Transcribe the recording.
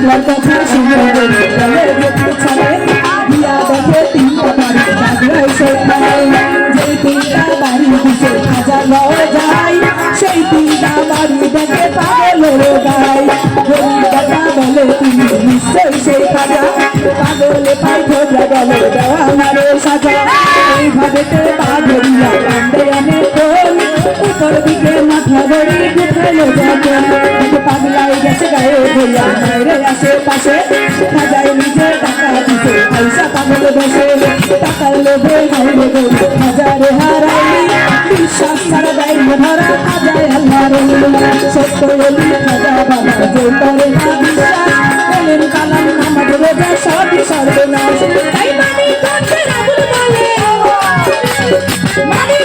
পাগলার কথা শুনে যেতে ছাড়ে। দিয়া দেখে তিনটা বাড়ি পাগলাই সে খায় যেই তিনটা বাড়ি দিছে হাজার লড়ে যায়। সেই তিনটা বাড়ি দেখে পাগলের গায় গরিব কথা বলে তিনি নিশ্চয়ই পাগলে পাগলিয়া মাথা ধরে যখন হয়ে গেছে, গায়ে ধরিয়া বাইরে আশেপাশে। সাজাই নিজে টাকা দিতে পয়সা পাগল বসে। টাকার লোভে হাইরে গেলে হাজারে হারাই বিশ্বাস ছাড়া দেয় মধারা হাজারে হারাই সত্য বলি হাজা বাবা যে করে বিশ্বাস। কালাম আমাদের রোজা সবই সর্বনাশ। তাই মানি করতে রাবুল বলে মানি